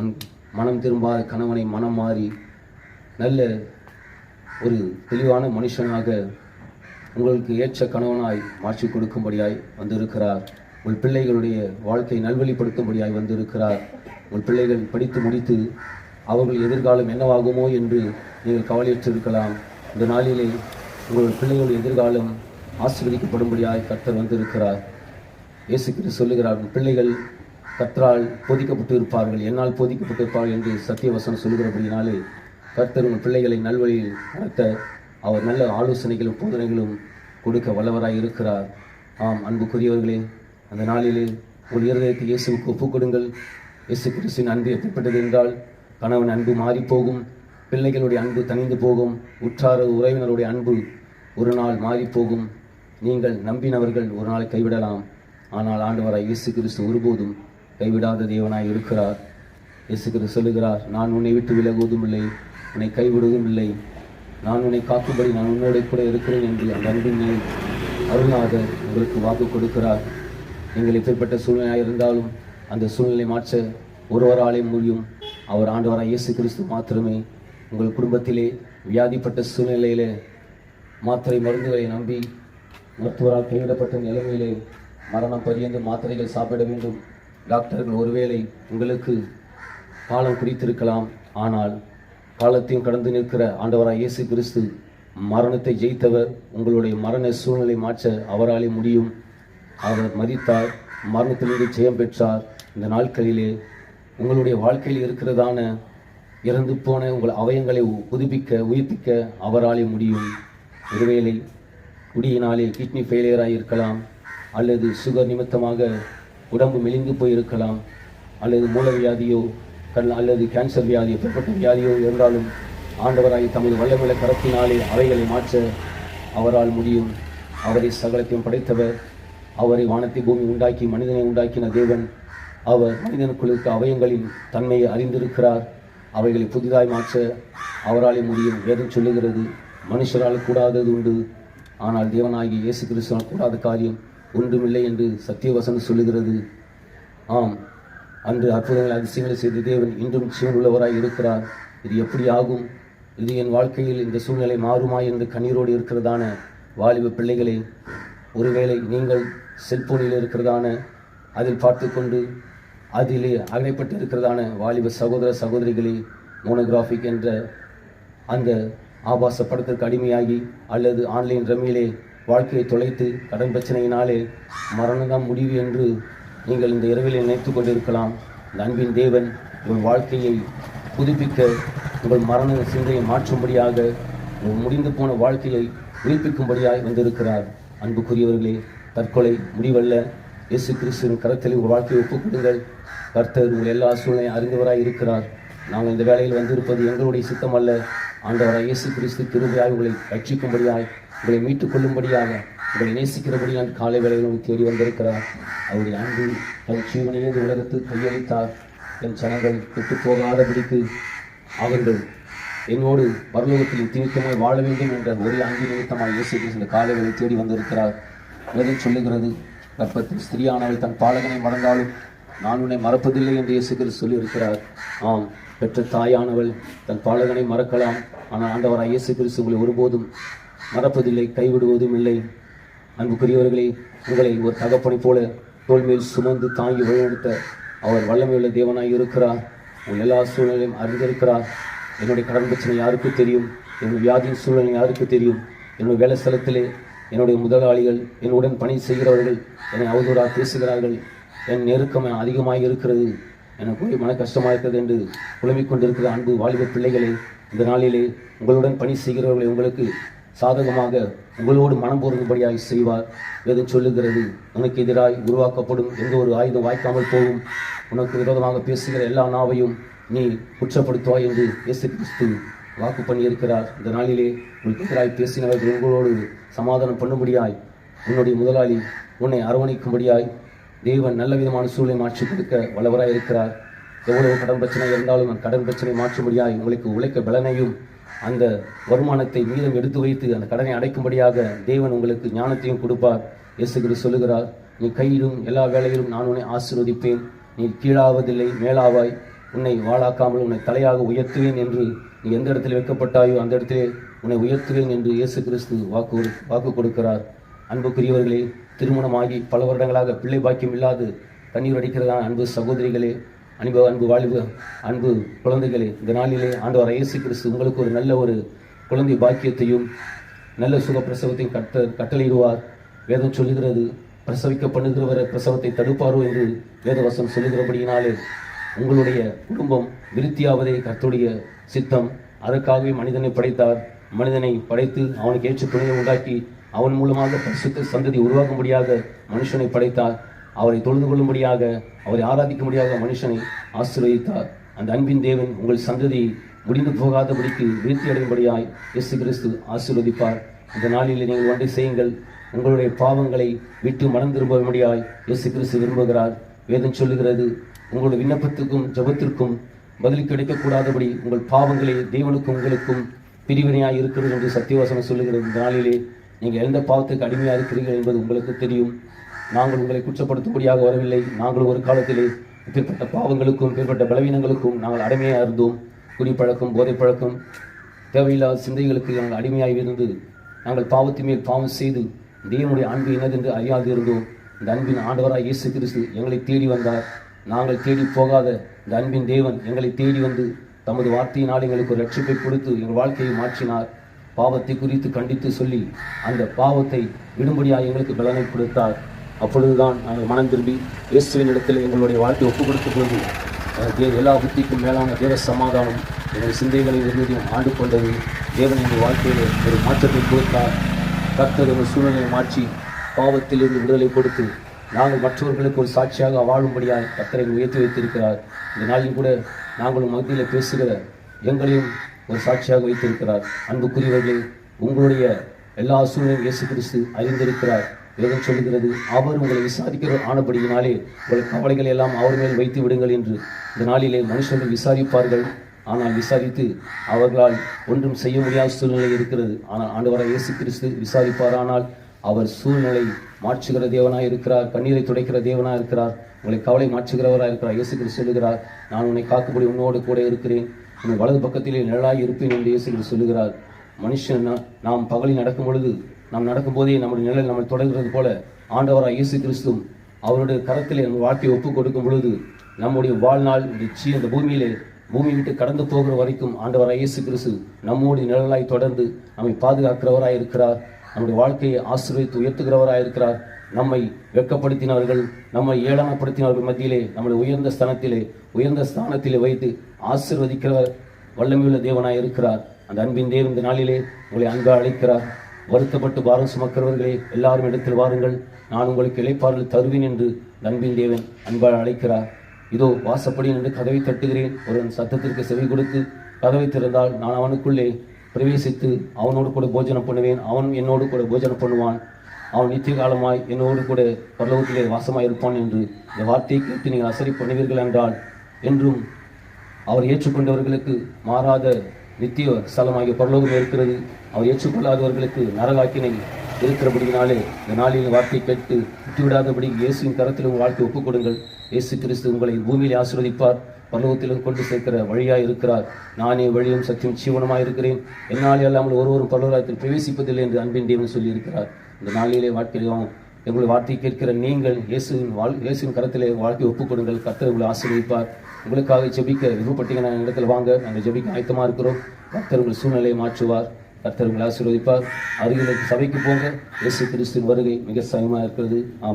உன் மனம் திரும்பாத கணவனை மனம் மாறி நல்ல ஒரு தெளிவான மனுஷனாக உங்களுக்கு ஏற்ற கணவனாய் மாற்றி கொடுக்கும்படியாய் வந்திருக்கிறார். உங்கள் பிள்ளைகளுடைய வாழ்க்கை நல்வழிப்படுத்தும்படியாய் வந்திருக்கிறார். உங்கள் பிள்ளைகள் படித்து முடித்து அவர்கள் எதிர்காலம் என்னவாகுமோ என்று நீங்கள் கவலையற்றிருக்கலாம். இந்த நாளிலே உங்கள் பிள்ளைகளுடைய எதிர்காலம் ஆசீர்வதிக்கப்படும்படியாய் கர்த்தர் வந்திருக்கிறார். இயேசு கிறிஸ்து சொல்லுகிறார் பிள்ளைகள் கர்த்தரால் போதிக்கப்பட்டு இருப்பார்கள் என்னால் போதிக்கப்பட்டு இருப்பார்கள் என்று சத்தியவசனம் சொல்லுகிறபடினாலே கர்த்தர் உங்கள் பிள்ளைகளை நல்வழியில் நடத்த அவர் நல்ல ஆலோசனைகளும் போதனைகளும் கொடுக்க வல்லவராய் இருக்கிறார். ஆம் அன்புக்குரியவர்களே அந்த நாளிலே உங்கள் இருதயத்தை இயேசுவுக்கு ஒப்புக் கொடுங்கள் இயேசு கிறிஸ்துவின் அன்பு எப்படிப்பட்டது என்றால் கணவன் அன்பு மாறிப்போகும் பிள்ளைகளுடைய அன்பு தணிந்து போகும் உற்றார உறவினருடைய அன்பு ஒரு நாள் மாறிப்போகும். நீங்கள் நம்பினவர்கள் ஒரு நாள் கைவிடலாம். ஆனால் ஆண்டவராய் இயேசு கிறிஸ்து ஒருபோதும் கைவிடாத தேவனாய் இருக்கிறார். இயேசு கிறிஸ்து சொல்லுகிறார் நான் உன்னை விட்டு விலகுவதும் இல்லை உன்னை கைவிடுவதும் இல்லை நான் உன்னை காக்கும்படி நான் உன்னோட கூட இருக்கிறேன் என்று அந்த அன்பினை அருளாக உங்களுக்கு வாக்கு கொடுக்கிறார். நீங்கள் எப்படிப்பட்ட சூழ்நிலையாக இருந்தாலும் அந்த சூழ்நிலை மாற்ற ஒருவராலே முடியும். அவர் ஆண்டவராக இயேசு கிறிஸ்து மாத்திரமே. உங்கள் குடும்பத்திலே வியாதிப்பட்ட சூழ்நிலையிலே மாத்திரை மருந்துகளை நம்பி மருத்துவரால் கைவிடப்பட்ட நிலைமையிலே மரணம் பரியந்து மாத்திரைகள் சாப்பிட வேண்டும். டாக்டர்கள் ஒருவேளை உங்களுக்கு காலம் குறித்திருக்கலாம் ஆனால் காலத்தையும் கடந்து நிற்கிற ஆண்டவராக இயேசு கிறிஸ்து மரணத்தை ஜெயித்தவர் உங்களுடைய மரண சூழ்நிலை மாற்ற அவராலே முடியும். அவர் மதித்தார் மரணத்திலிருந்து ஜெயம் பெற்றார். இந்த நாட்களிலே உங்களுடைய வாழ்க்கையில் இருக்கிறதான இறந்து போன உங்கள் அவயங்களை உ- புதுப்பிக்க உயிர்ப்பிக்க அவராலே முடியும். ஒருவேளை குடியினாலே கிட்னி ஃபெயிலியராக இருக்கலாம் அல்லது சுகர் நிமித்தமாக உடம்பு மெலிந்து போயிருக்கலாம். அல்லது மூலவியாதியோ கண் அல்லது கேன்சர் வியாதியோ பிற்பட்ட வியாதியோ இருந்தாலும் ஆண்டவராய் தமது வல்லமில கரத்தினாலே அவைகளை மாற்ற அவரால் முடியும். அவரை சகலத்தையும் படைத்தவர் அவரை வானத்தை பூமி உண்டாக்கி மனிதனை உண்டாக்கின தேவன். அவர் மனிதனுக்குள்ளுக்கு அவயங்களின் தன்மையை அறிந்திருக்கிறார். அவைகளை புதிதாய் மாற்ற அவராலே முடியும். வேதம் சொல்லுகிறது மனுஷரால் கூடாதது உண்டு. ஆனால் தேவனாகிய இயேசு கிறிஸ்துவால் கூடாத காரியம். ஒன்றுமில்லை என்று சத்தியவசனம் சொல்லுகிறது. ஆம் அன்று அற்புதங்கள் அதிசயங்களை செய்த தேவன் இன்றும் சிவன் உள்ளவராய் இருக்கிறார். இது எப்படி ஆகும்? இது என் வாழ்க்கையில் இந்த சூழ்நிலை மாறுமா என்று கண்ணீரோடு இருக்கிறதான வாலிப பிள்ளைகளே ஒருவேளை நீங்கள் செல்போனில் இருக்கிறதான அதில் பார்த்து கொண்டு அதிலே அகலைப்பட்டு இருக்கிறதான வாலிப சகோதர சகோதரிகளே மோனோகிராஃபிக் என்ற அந்த ஆபாச படத்திற்கு அடிமையாகி அல்லது ஆன்லைன் ரம்மியிலே வாழ்க்கையை தொலைத்து கடன் பிரச்சனையினாலே மரணம்தான் முடிவு என்று நீங்கள் இந்த இரவில் நினைத்து கொண்டிருக்கலாம். இந்த அன்பின் தேவன் உங்கள் வாழ்க்கையை புதுப்பிக்க உங்கள் மரண சிந்தையை மாற்றும்படியாக உங்கள் முடிந்து போன வாழ்க்கையை உயிர்ப்பிக்கும்படியாய் வந்திருக்கிறார். அன்புக்குரியவர்களே தற்கொலை முடிவல்ல. இயேசு கிறிஸ்துவின் கரத்தில் உங்கள் வாழ்க்கையை ஒப்புக் கொடுங்கள். கர்த்தர் உங்கள் எல்லா சூழ்நிலையும் அறிந்தவராய் இருக்கிறார். நாங்கள் இந்த வேலையில் வந்திருப்பது எங்களுடைய சித்தம் அல்ல ஆண்டவராய் இயேசு கிறிஸ்து திருவிழாய் உங்களை ரட்சிக்கும்படியாய் உங்களை மீட்டுக் கொள்ளும்படியாக உங்களை நேசிக்கிறபடியால் காலை வேளையில் தேடி வந்திருக்கிறார். அவருடைய அன்பு தன் ஜீவனையே இந்த உலகத்தில் கையளித்தார். என் ஜனங்கள் விட்டு போகாதபடிக்கு அவர்கள் என்னோடு பரலோகத்தில் தீர்க்கமாய் வாழ வேண்டும் என்ற ஒரே அன்பு நிமித்தமாக இயேசு இந்த காலை தேடி வந்திருக்கிறார். வேதம் சொல்லுகிறது கற்பத்தில் ஸ்திரியானவள் தன் பாலகனை மறந்தாலும் நான் உன்னை மறப்பதில்லை என்று இயேசு கிறிஸ்து சொல்லியிருக்கிறார். ஆம் பெற்ற தாயானவள் தன் பாலகனை மறக்கலாம். ஆனால் ஆண்டவராய் இயேசு கிறிஸ்து உங்களை ஒருபோதும் மறப்பதில்லை கைவிடுவதும் இல்லை. அன்புக்குரியவர்களே உங்களை ஒரு தகப்பனை போல தோல்மையில் சுமந்து தாங்கி வழிநடத்த அவர் வல்லமையுள்ள தேவனாய் இருக்கிறார். உங்கள் எல்லா சூழ்நிலையும் அறிந்திருக்கிறார். என்னுடைய கடன் பிரச்சனை யாருக்கு தெரியும்? என்னுடைய வியாதியின் சூழ்நிலை யாருக்கு தெரியும்? என்னுடைய வேலை ஸ்தலத்திலே என்னுடைய முதலாளிகள் என்னுடன் பணி செய்கிறவர்கள் என்னை அவதூறாக பேசுகிறார்கள். என் நெருக்கம் அதிகமாக இருக்கிறது. எனக்கு மன கஷ்டமாக இருக்கிறது என்று புலம்பிக் கொண்டிருக்கிற அன்பு வாலிப பிள்ளைகளே இந்த நாளிலே உங்களுடன் பணி செய்கிறவர்களை உங்களுக்கு சாதகமாக உங்களோடு மனம் பொருந்தும்படியாய் செய்வார். எது சொல்லுகிறது? உனக்கு எதிராய் உருவாக்கப்படும் எந்த ஒரு ஆயுதம் வாய்க்காமல் போகும். உனக்கு விரோதமாக பேசுகிற எல்லா நாவையும் நீ குற்றப்படுத்துவாய் என்று இயேசு கிறிஸ்து வாக்கு பண்ணியிருக்கிறார். இந்த நாளிலே உங்களுக்கு எதிராய் பேசினவர்கள் உங்களோடு சமாதானம் பண்ணும்படியாய் உன்னுடைய முதலாளி உன்னை அரவணைக்கும்படியாய் தேவன் நல்ல விதமான சூழலை மாற்றி கொடுக்க வல்லவராய் இருக்கிறார் எவ்வளவு கடன் பிரச்சனை இருந்தாலும் கடன் பிரச்சனை மாற்றும்படியாய் உங்களுக்கு உழைக்க பலனையும் அந்த வருமானத்தை மீதம் எடுத்து வைத்து அந்த கடனை அடைக்கும்படியாக தேவன் உங்களுக்கு ஞானத்தையும் கொடுப்பார். இயேசு கிறிஸ்து சொல்லுகிறார் நீ கையிலும் எல்லா வேலையிலும் நான் உன்னை ஆசீர்வதிப்பேன். நீ கீழாவதில்லை மேலாவாய். உன்னை வாழாக்காமல் உன்னை தலையாக உயர்த்துவேன் என்று நீ எந்த இடத்தில் வைக்கப்பட்டாயோ அந்த இடத்திலே உன்னை உயர்த்துவேன் என்று இயேசு கிறிஸ்து வாக்கு வாக்கு கொடுக்கிறார். அன்புக்குரியவர்களே திருமணமாகி பல வருடங்களாக பிள்ளை பாக்கியம் இல்லாது கண்ணீர் அடிக்கிறதான அன்பு சகோதரிகளே அன்பு அன்பு வாழ்வு அன்பு குழந்தைகளே இந்த நாளிலே ஆண்டவர் இயேசு கிறிஸ்து உங்களுக்கு ஒரு நல்ல ஒரு குழந்தை பாக்கியத்தையும் நல்ல சுகப்பிரசவத்தையும் கட்ட கட்டளையிடுவார். வேதம் சொல்லுகிறது பிரசவிக்க பண்ணுகிறவரை பிரசவத்தை தடுப்பாரோ என்று வேதவசம் சொல்லுகிறபடியினாலே உங்களுடைய குடும்பம் விருத்தியாவதே கர்த்துடைய சித்தம். அதற்காகவே மனிதனை படைத்தார். மனிதனை படைத்து அவனுக்கு ஏற்ற துணையை உண்டாக்கி அவன் மூலமாக பரிசுத்த சந்ததி உருவாக்கும்படியாக மனுஷனை படைத்தார். அவரை தொழுது கொள்ளும்படியாக அவரை ஆராதிக்கும்படியாக மனுஷனை ஆசீர்வதித்தார். அந்த அன்பின் தேவன் உங்கள் சந்ததியை முடிந்து போகாதபடிக்கு வீழ்த்தி அடையும்படியாய் இயேசு கிறிஸ்து ஆசீர்வதிப்பார். இந்த நாளில் நீங்கள் ஒன்றை செய்யுங்கள். உங்களுடைய பாவங்களை விட்டு மனம் திரும்பும்படியாய் இயேசு கிறிஸ்து விரும்புகிறார். வேதம் சொல்லுகிறது உங்களுடைய விண்ணப்பத்துக்கும் ஜெபத்திற்கும் பதில் கிடைக்கக்கூடாதபடி உங்கள் பாவங்களை தேவனுக்கும் உங்களுக்கும் பிரிவினையாக இருக்கிறது என்று சத்தியவாசனம் சொல்லுகிறது. இந்த நாளிலே நீங்கள் எந்த பாவத்துக்கு அடிமையாக இருக்கிறீர்கள் என்பது உங்களுக்கு தெரியும். நாங்கள் உங்களை குற்றப்படுத்தும்படியாக வரவில்லை. நாங்கள் ஒரு காலத்திலே பிற்பட்ட பாவங்களுக்கும் பிற்பட்ட பலவீனங்களுக்கும் நாங்கள் அடிமையாக இருந்தோம். குடிப்பழக்கம் போதை பழக்கம் தேவையில்லாத சிந்தைகளுக்கு நாங்கள் அடிமையாக இருந்து நாங்கள் பாவத்தின் மேல் பாவம் செய்து தேவனுடைய அன்பு என்னதென்று அறியாது இருந்தோம். இந்த அன்பின் ஆண்டவராக இயேசு கிறிஸ்து எங்களை தேடி வந்தார். நாங்கள் தேடி போகாத இந்த அன்பின் தேவன் எங்களை தேடி வந்து தமது வார்த்தையினால் எங்களுக்கு ஒரு ரட்சிப்பை கொடுத்து எங்கள் வாழ்க்கையை மாற்றினார். பாவத்தை குறித்து கண்டித்து சொல்லி அந்த பாவத்தை விடும்படியாக எங்களுக்கு பலனை கொடுத்தார். அப்பொழுதுதான் நாங்கள் மனம் திரும்பி இயேசுவின் இடத்தில் எங்களுடைய வாழ்க்கை ஒப்பு கொடுத்த போது தே- எல்லா புத்திக்கும் மேலான தேவ சமாதானம் எங்கள் சிந்தைகளை இருந்ததையும் ஆண்டு கொண்டது. தேவன் எங்கள் வாழ்க்கையில் ஒரு மாற்றத்தை கொடுத்தார். கர்த்தர் எங்கள் சூழ்நிலையை மாற்றி பாவத்திலிருந்து விடுதலை கொடுத்து நாங்கள் மற்றவர்களுக்கு ஒரு சாட்சியாக வாழும்படியாக கர்த்தரை உயர்த்தி வைத்திருக்கிறார். இந்த நாளில் கூட நாங்களும் மத்தியில் பேசுகிற எங்களையும் ஒரு சாட்சியாக வைத்திருக்கிறார். அன்புக்குரியவர்களே உங்களுடைய எல்லா சூழ்நிலையும் இயேசு கிறிஸ்து அறிந்திருக்கிறார். வேதம் சொல்லுகிறது அவர் உங்களை விசாரிக்கிற ஆனபடியினாலே உங்கள் கவலைகளை எல்லாம் அவர் மேல் வைத்து விடுங்கள் என்று. இந்த நாளிலே மனுஷர்கள் விசாரிப்பார்கள். ஆனால் விசாரித்து அவர்களால் ஒன்றும் செய்ய முடியாத சூழ்நிலை இருக்கிறது. ஆனால் ஆண்டவராக இயேசு கிறிஸ்து விசாரிப்பாரானால் அவர் சூழ்நிலை மாற்றுகிற தேவனாக இருக்கிறார் கண்ணீரை துடைக்கிற தேவனாக இருக்கிறார் உங்களை கவலை மாற்றுகிறவராக இருக்கிறார். இயேசு கிறிஸ்து சொல்லுகிறார் நான் உன்னை காக்கும்படி உன்னோடு கூட இருக்கிறேன். உன் வலது பக்கத்திலே நிழலாக இருப்பேன் என்று இயேசு கிறிஸ்து சொல்லுகிறார். மனுஷன் நாம் பகலில் நடக்கும் பொழுது நாம் நடக்கும்போதே நம்முடைய நிழல் நம்மை தொடர்கிறது போல ஆண்டவராக இயேசு கிறிஸ்தும் அவருடைய கரத்தில் நம்ம வாழ்க்கையை ஒப்புக் கொடுக்கும் பொழுது நம்முடைய வாழ்நாள் இந்த சீ இந்த பூமியிலே பூமி விட்டு கடந்து போகிற வரைக்கும் ஆண்டவராக இயேசு கிறிஸ்து நம்முடைய நிழலாய் தொடர்ந்து நம்மை பாதுகாக்கிறவராக இருக்கிறார். நம்முடைய வாழ்க்கையை ஆசிர்வதித்து உயர்த்துகிறவராக இருக்கிறார். நம்மை வெட்கப்படுத்தினவர்கள் நம்மை ஏளனப்படுத்தினவர்கள் மத்தியிலே நம்முடைய உயர்ந்த ஸ்தானத்திலே உயர்ந்த ஸ்தானத்திலே வைத்து ஆசிர்வதிக்கிறவர் வல்லமையுள்ள தேவனாய் இருக்கிறார். அந்த அன்பின் தேவன் இந்த நாளிலே உங்களை அன்பாக அழைக்கிறார் வருத்தப்பட்டு பாரம் சுமக்கிறவர்களே எல்லாரும் இடத்தில் வாருங்கள். நான் உங்களுக்கு இளைப்பாறுதல் தருவேன் என்று இந்த தேவன் அன்பால் அழைக்கிறார். இதோ வாசப்படி என்று கதவை தட்டுகிறேன். ஒருவன் சத்தத்திற்கு செவி கொடுத்து கதவை திறந்தால் நான் அவனுக்குள்ளே பிரவேசித்து அவனோடு கூட போஜனம் பண்ணுவேன். அவன் என்னோடு கூட போஜனம் பண்ணுவான். அவன் நித்திய காலமாய் என்னோடு கூட பரலோகத்திலே வாசமாய் இருப்பான் என்று இந்த வார்த்தையை கேட்டு நீங்கள் அசரி பண்ணுவீர்கள் என்றால் என்றும் அவர் ஏற்றுக்கொண்டவர்களுக்கு மாறாத நித்திய ஸ்தலமாகிய பரலோகம் இருக்கிறது. அவர் ஏற்றுக்கொள்ளாதவர்களுக்கு நரகாக்கினை இருக்கிறபடியினாலே இந்த நாளில் வார்த்தை கேட்டு விட்டுவிடாதபடி இயேசுவின் கரத்தில் உங்கள் வாழ்க்கை ஒப்புக்கொடுங்கள். இயேசு கிறிஸ்து உங்களை பூமியிலே ஆசீர்வதிப்பார். பரலோகத்திலும் கொண்டு சேர்க்கிற வழியாக இருக்கிறார். நானே வழியும் சத்தியம் ஜீவனமாய் இருக்கிறேன். என்னால் அல்லாமல் ஒருவரும் பரலோகத்தில் பிரவேசிப்பதில்லை என்று அன்பின் தேவன் சொல்லியிருக்கிறார். இந்த நாளிலே வாழ்க்கையிலும் எங்களுடைய வார்த்தை கேட்கிற நீங்கள் இயேசுவின் வாழ் இயேசுவின் கரத்திலே வாழ்க்கை ஒப்புக்கொடுங்கள். கத்தர் கர்த்தர் உங்களை ஆசீர்வதிப்பார். உங்களுக்காக ஜெபிக்க விருப்பப்பட்டீங்க நான் இடத்துல வாங்க. நாங்கள் ஜெபிக்க ஆயத்தமாக இருக்கிறோம். கர்த்தர் உங்கள் சூழ்நிலையை மாற்றுவார். கர்த்தர் உங்களை ஆசீர்வதிப்பார். அருகில் சபைக்கு போங்க. இயேசு கிறிஸ்துவின் வருகை மிக சமமாக இருக்கிறது. ஆமாம்